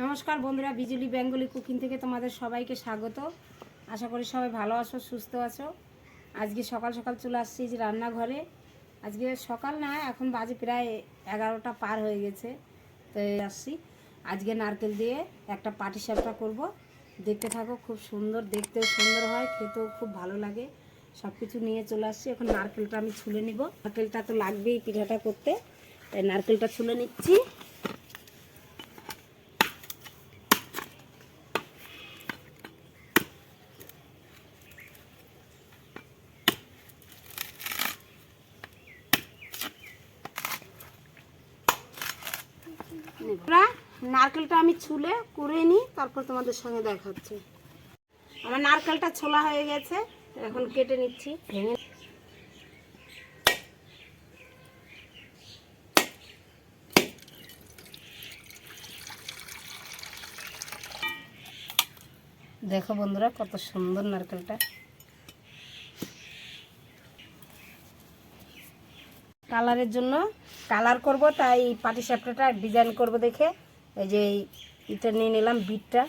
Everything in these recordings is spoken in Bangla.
নমস্কার বন্ধুরা, বিজুলি বেঙ্গলি কুকিং থেকে তোমাদের সবাইকে স্বাগত। আশা করি সবাই ভালো আছো, সুস্থ আছো। আজকে সকাল সকাল চলে আসছি যে রান্নাঘরে। আজকে সকাল না, এখন বাজে প্রায় এগারোটা পার হয়ে গেছে। তো আসছি। আজকে নারকেল দিয়ে একটা পাটি সাপটা করব। দেখতে থাকো, খুব সুন্দর, দেখতেও সুন্দর হয়, খেতেও খুব ভালো লাগে। সব কিছু নিয়ে চলে আসছি। এখন নারকেলটা আমি ছুলে নিব। নারকেলটা তো লাগবেই পিঠাটা করতে। তাই নারকেলটা ছুলে নিচ্ছি আমরা নারকেলটা আমি ছুলে করে নিই তারপর তোমাদের সঙ্গে দেখাচ্ছি। আমার নারকেলটা ছোলা হয়ে গেছে, এখন কেটে নিচ্ছি। ভেঙে দেখো বন্ধুরা, কত সুন্দর নারকেলটা। কালারের জন্য কালার করব, তাই পাটি সাপটাটা ডিজাইন করব দেখে। এই যে এটা নিয়ে নিলাম বিটটা।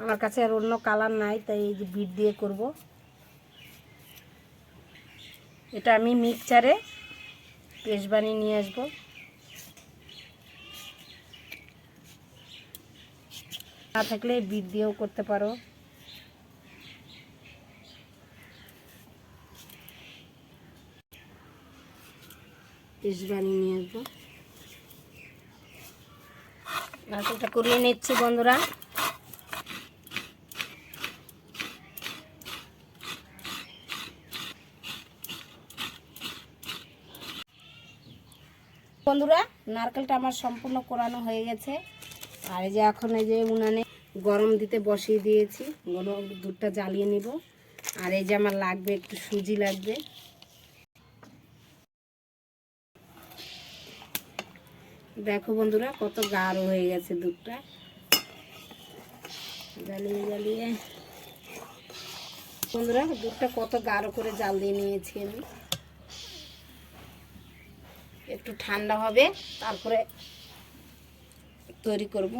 আমার কাছে আর অন্য কালার নাই, তাই এই যে বিট দিয়ে করব। এটা আমি মিক্সচারে পেস্ট বানিয়ে নিয়ে আসব। না থাকলে বিট দিয়েও করতে পারো। পেস্ট বানিয়ে নিয়ে আসব। নারকেলটা করিয়ে নিচ্ছি, বন্ধুরা। বন্ধুরা, নারকেলটা আমার সম্পূর্ণ কোরানো হয়ে গেছে। আর এই যে এখন এই যে উনানে গরম দিতে বসিয়ে দিয়েছি গরম দুধটা জ্বালিয়ে নিব। আর এই যে আমার লাগবে একটু সুজি লাগবে। দেখো বন্ধুরা, কত গাঢ় হয়ে গেছে দুধটা। জ্বালিয়ে জ্বালিয়ে। বন্ধুরা, দুধটা কত গাঢ় করে জাল দিয়ে নিয়েছি আমি। একটু ঠান্ডা হবে, তারপরে তৈরি করব।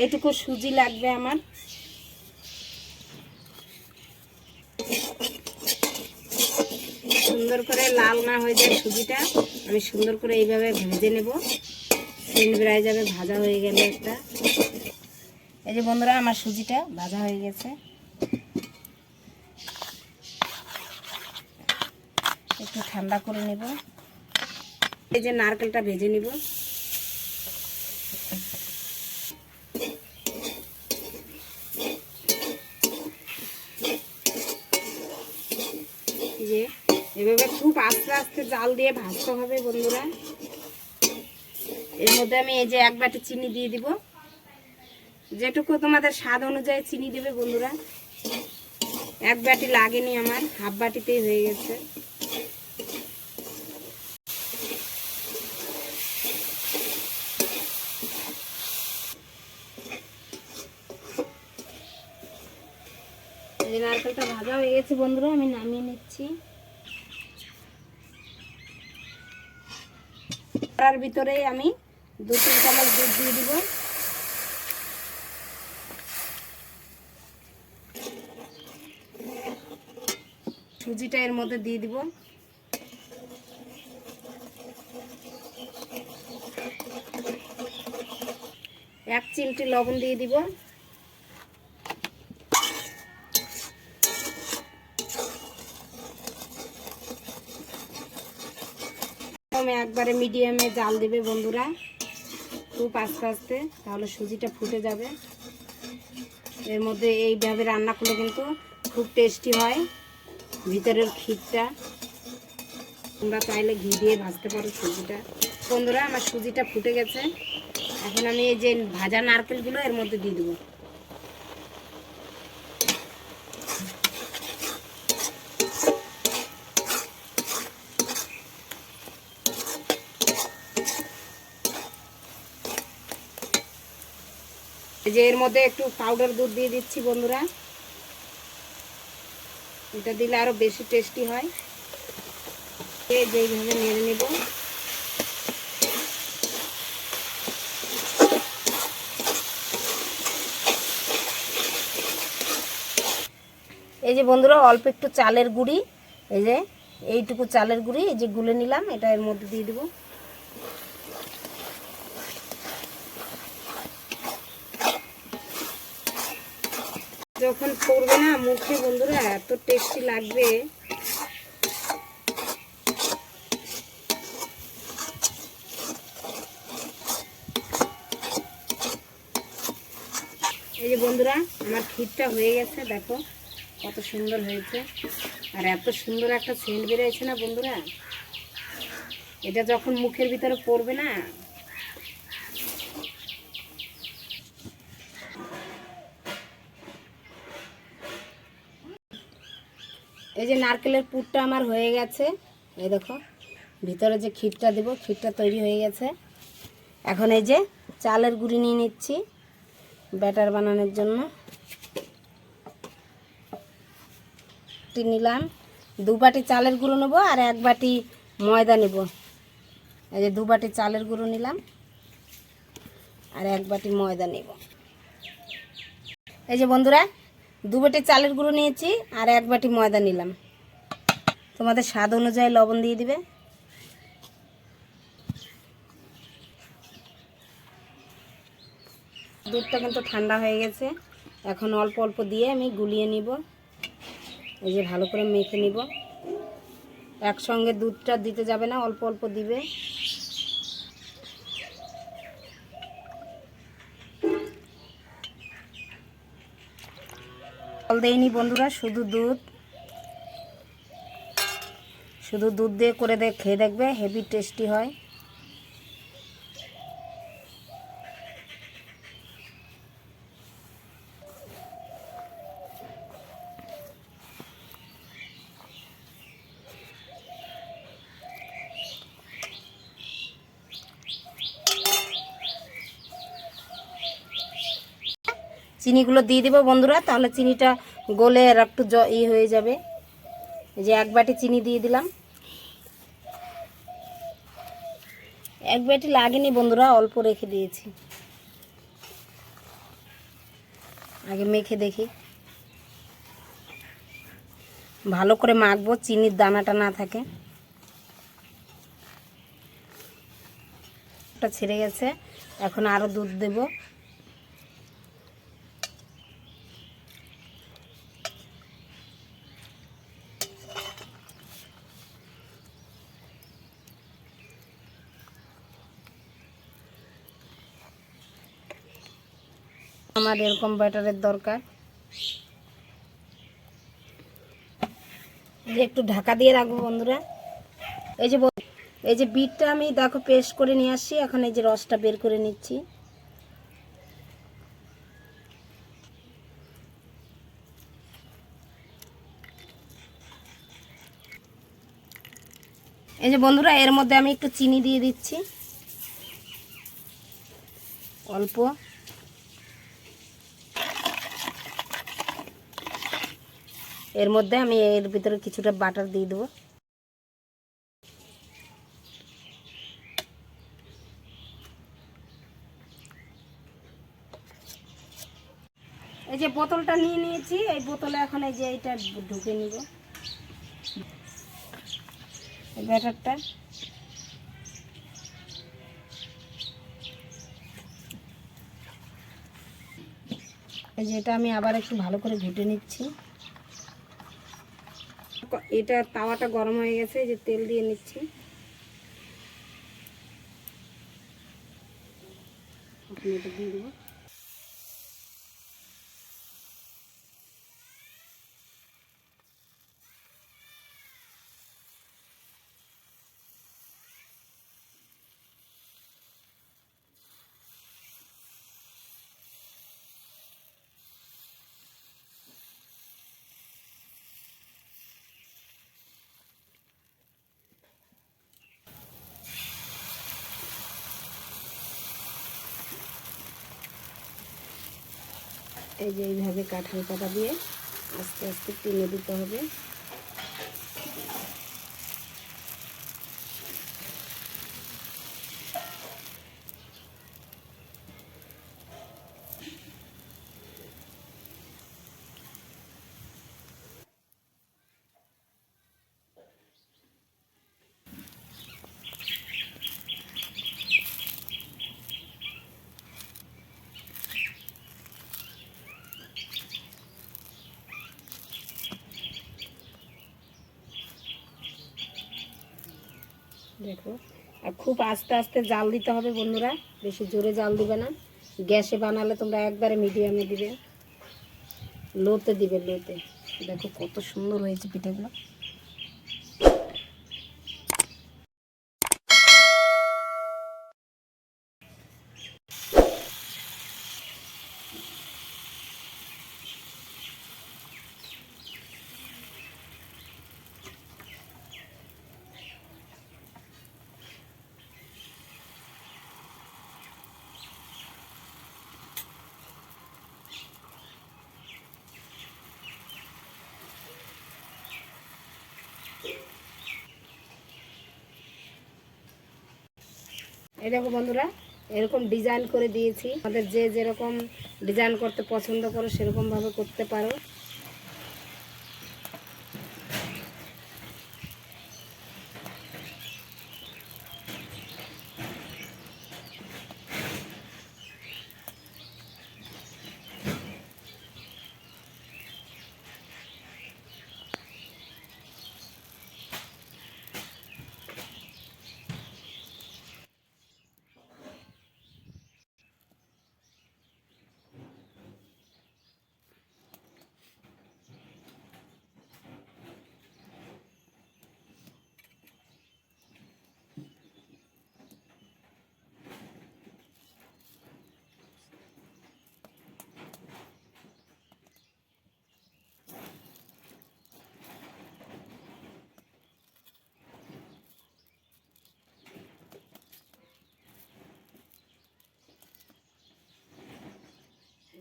এইটুকু সুজি লাগবে আমার। সুন্দর করে লাল না হয়ে যায় সুজিটা। আমি সুন্দর করে এইভাবে ভেজে নেব। তিন বেড়ায় যাবে, ভাজা হয়ে গেলে একটা। এই যে বন্ধুরা, আমার সুজিটা ভাজা হয়ে গেছে। একটু ঠান্ডা করে নেব। এই যে নারকেলটা ভেজে নিব। আস্তে জাল দিয়ে ভাজতে হবে, বন্ধুরা। এর মধ্যে আমি এই যে এক বাটি চিনি দিয়ে দিব। যেটুকু তোমাদের স্বাদ অনুযায়ী চিনি দেবে, বন্ধুরা। এক বাটি লাগেনি আমার, হাফ বাটিতেই হয়ে গেছে। নারকেলটা ভাজা হয়ে গেছে, বন্ধুরা। আমি নামিয়ে নিচ্ছি। তার ভিতরে আমি দু তিন চামচ দুধ দিয়ে দিব। সুজিটা এর মধ্যে দিয়ে দিব। এক চিমটি লবণ দিয়ে দিব। প্রথমে একবারে মিডিয়ামে জাল দেবে বন্ধুরা। খুব আস্তে আস্তে, তাহলে সুজিটা ফুটে যাবে। এর মধ্যে এইভাবে রান্না করলে কিন্তু খুব টেস্টি হয়, ভিতরের ক্ষীরটা। তোমরা চাইলে ঘি দিয়ে ভাজতে পারো সুজিটা। বন্ধুরা, আমার সুজিটা ফুটে গেছে। এখন আমি এই যে ভাজা নারকেলগুলো এর মধ্যে দিয়ে দেবো। এই যে এর মধ্যে একটু পাউডার দুধ দিয়ে দিচ্ছি বন্ধুরা। এটা দিলে আরও বেশি টেস্টি হয়। যেইভাবে নেড়ে নেব। এই যে বন্ধুরা, অল্প একটু চালের গুঁড়ি। এই যে এইটুকু চালের গুঁড়ি, এই যে গুলে নিলাম, এটা এর মধ্যে দিয়ে দেবো। যখন পড়বে না, মুখে বন্ধুরা এত টেস্টি লাগবে। এই যে বন্ধুরা, আমার ক্ষীরটা হয়ে গেছে, দেখো কত সুন্দর হয়েছে। আর এত সুন্দর একটা সেন্ট বেরিয়েছে না বন্ধুরা? এটা যখন মুখের ভিতরে পড়বে না এই যে নারকেলের পুরটা আমার হয়ে গেছে। এই দেখো, ভিতরে যে ক্ষীরটা দেব, ক্ষীরটা তৈরি হয়ে গেছে। এখন এই যে চালের গুঁড়ি নিয়ে নিচ্ছি ব্যাটার বানানোর জন্য। নিলাম। দু বাটি চালের গুঁড়ো নেব আর এক বাটি ময়দা নেব। এই যে দু বাটি চালের গুঁড়ো নিলাম আর এক বাটি ময়দা নেব। এই যে বন্ধুরা দু বাটি চালের গুঁড়ো নিয়েছি আর এক বাটি ময়দা নিলাম। তোমাদের স্বাদ অনুযায়ী লবণ দিয়ে দিবে। দুধটা কিন্তু ঠান্ডা হয়ে গেছে। এখন অল্প অল্প দিয়ে আমি গুলিয়ে নিব। এই যে ভালো করে মেখে নিব। একসঙ্গে দুধটা দিতে যাবে না, অল্প অল্প দিবে। জল দেয়নি বন্ধুরা, শুধু দুধ। শুধু দুধ দিয়ে করে দেখ খেয়ে দেখবে, হেভি টেস্টি হয়। চিনিগুলো দিয়ে দেবো বন্ধুরা, তাহলে চিনিটা গলে আর একটু জ ই হয়ে যাবে। যে এক বাটি চিনি দিয়ে দিলাম। এক বাটি লাগেনি বন্ধুরা, অল্প রেখে দিয়েছি। আগে মেখে দেখি। ভালো করে মাখবো, চিনির দানাটা না থাকে। ছেড়ে গেছে। এখন আরও দুধ দেবো। আমার এরকম ব্যাটারের দরকার। একটু ঢাকা দিয়ে রাখব বন্ধুরা। এই যে এই যে বিটটা আমি দেখো পেস্ট করে নিয়ে আসছি, এখন এই যে রসটা বের করে নিচ্ছি। এই যে বন্ধুরা, এর মধ্যে আমি একটু চিনি দিয়ে দিচ্ছি। অল্প। এর মধ্যে আমি এর ভিতরে কিছুটা বাটার দিয়ে দেবো। এই যে বোতলটা নিয়ে নিয়েছি, এই বোতলে এখন এই যে এইটা ঢুকে নিব। ব্যাটারটা। এই যে এটা আমি আবার একটু ভালো করে ঘুটে নিচ্ছি। এটা তাওয়াটা গরম হয়ে গেছে যে তেল দিয়ে নিচ্ছি। দিয়ে দেবো। এই যে এইভাবে কাঁঠাল পাতা দিয়ে আস্তে আস্তে টিনে দিতে হবে। দেখো আর খুব আস্তে আস্তে জাল দিতে হবে বন্ধুরা, বেশি জোরে জাল দিবে না। গ্যাসে বানালে তোমরা একবারে মিডিয়ামে দিবে। লোতে দিবে, লোতে। দেখো কত সুন্দর হয়েছে পিঠেগুলো। এই দেখো বন্ধুরা, এরকম ডিজাইন করে দিয়েছি। আমাদের যে যেরকম ডিজাইন করতে পছন্দ করো, সেরকমভাবে করতে পারো।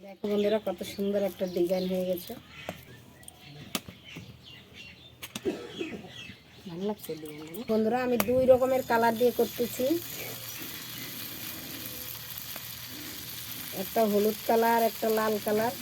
দেখো বন্ধুরা, কত সুন্দর একটা ডিজাইন হয়ে গেছে। বন্ধুরা? আমি দুই রকমের কালার দিয়ে করতেছি। একটা হলুদ কালার একটা লাল কালার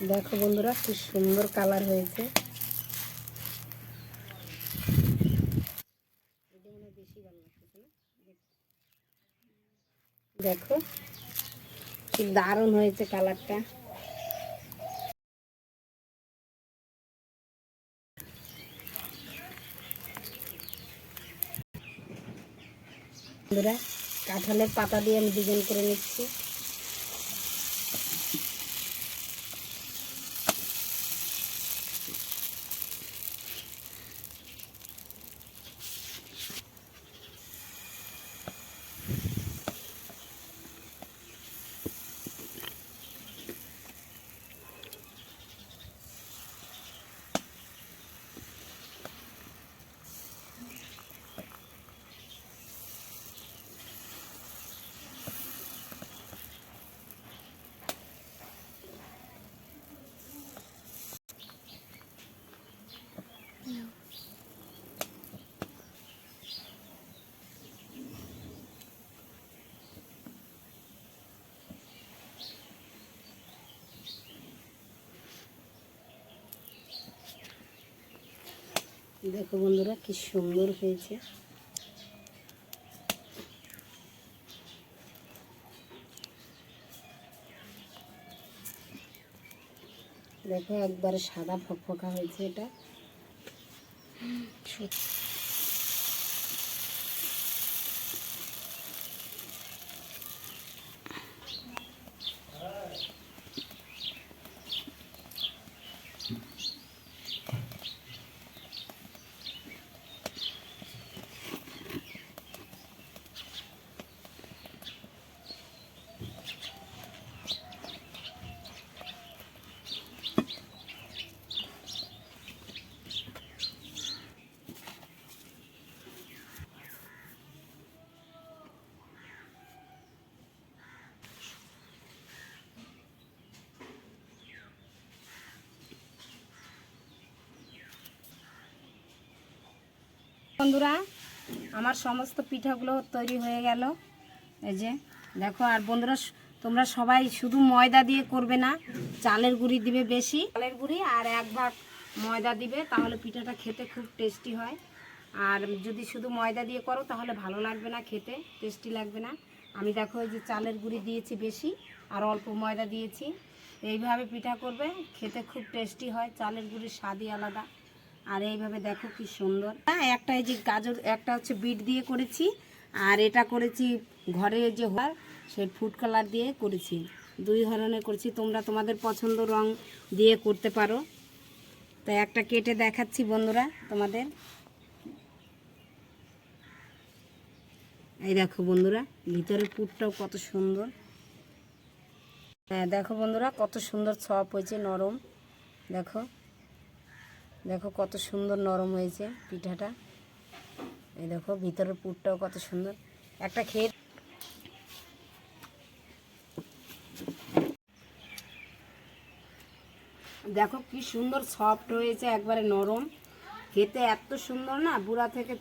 দেখো বন্ধুরা, কি সুন্দর কালার হয়েছে। দেখো, কি দারুণ হয়েছে কালারটা। বন্ধুরা, কাঁঠালের পাতা দিয়ে আমি ডিজাইন করে নিচ্ছি। দেখো বন্ধুরা কি সুন্দর হয়েছে। দেখো একবারে সাদা ফকফকা হয়েছে এটা। সত্যি। বন্ধুরা, আমার সমস্ত পিঠাগুলো তৈরি হয়ে গেল। এই যে, দেখো, আর বন্ধুরা, তোমরা সবাই শুধু ময়দা দিয়ে করবে না, চালের গুঁড়ি দিবে বেশি। চালের গুঁড়ি আর এক ভাগ ময়দা দিবে, তাহলে পিঠাটা খেতে খুব টেস্টি হয়। আর যদি শুধু ময়দা দিয়ে করো, তাহলে ভালো লাগবে না খেতে, টেস্টি লাগবে না। আমি দেখো যে চালের গুঁড়ি দিয়েছি বেশি, আর অল্প ময়দা দিয়েছি। এইভাবে পিঠা করবে, খেতে খুব টেস্টি হয়, চালের গুঁড়ির স্বাদই আলাদা। আর এইভাবে দেখো কি সুন্দর। হ্যাঁ একটা এই যে গাজর, একটা হচ্ছে বিট দিয়ে করেছি, আর এটা করেছি ঘরে যে হয় সেই ফুড কালার দিয়ে করেছি। দুই ধরনের করেছি, তোমরা তোমাদের পছন্দ রং দিয়ে করতে পারো। তো একটা কেটে দেখাচ্ছি বন্ধুরা তোমাদের। এই দেখো বন্ধুরা, ভিতরের পুরটাও কত সুন্দর। হ্যাঁ দেখো বন্ধুরা, কত সুন্দর ছপ হয়েছে, নরম। দেখো। দেখো কত সুন্দর নরম হয়েছে পিঠাটা। এই দেখো ভিতরের পুরটাও কত সুন্দর। একটা খেয়ে দেখো কি সুন্দর সফট হয়েছে, একবারে নরম। খেতে এত সুন্দর না, বুড়া থেকে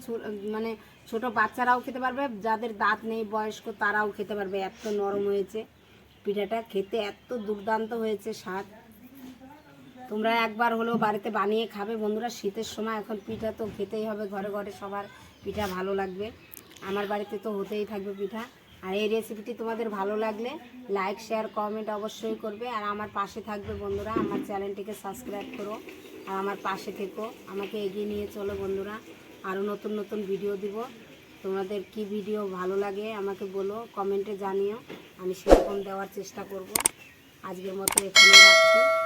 মানে ছোট বাচ্চারাও খেতে পারবে, যাদের দাঁত নেই, বয়স্ক তারাও খেতে পারবে, এত নরম হয়েছে পিঠাটা। খেতে এত দুর্দান্ত হয়েছে স্বাদ। তোমরা একবার হলেও বাড়িতে বানিয়ে খাবে। বন্ধুরা, শীতের সময় এখন পিঠা তো খেতেই হবে ঘরে ঘরে, সবার পিঠা ভালো লাগবে। আমার বাড়িতে তো হতেই থাকবে পিঠা। আর এই রেসিপিটি তোমাদের ভালো লাগলে লাইক শেয়ার কমেন্ট অবশ্যই করবে। আর আমার পাশে থাকবে বন্ধুরা, আমার চ্যানেলটিকে সাবস্ক্রাইব করো। আর আমার পাশে থেকো, আমাকে এগিয়ে নিয়ে চলো বন্ধুরা। আরও নতুন নতুন ভিডিও দিব। তোমাদের কি ভিডিও ভালো লাগে আমাকে বলো কমেন্টে জানিও। আমি সেরকম দেওয়ার চেষ্টা করব। আজকের মতো এখানে রাখছি।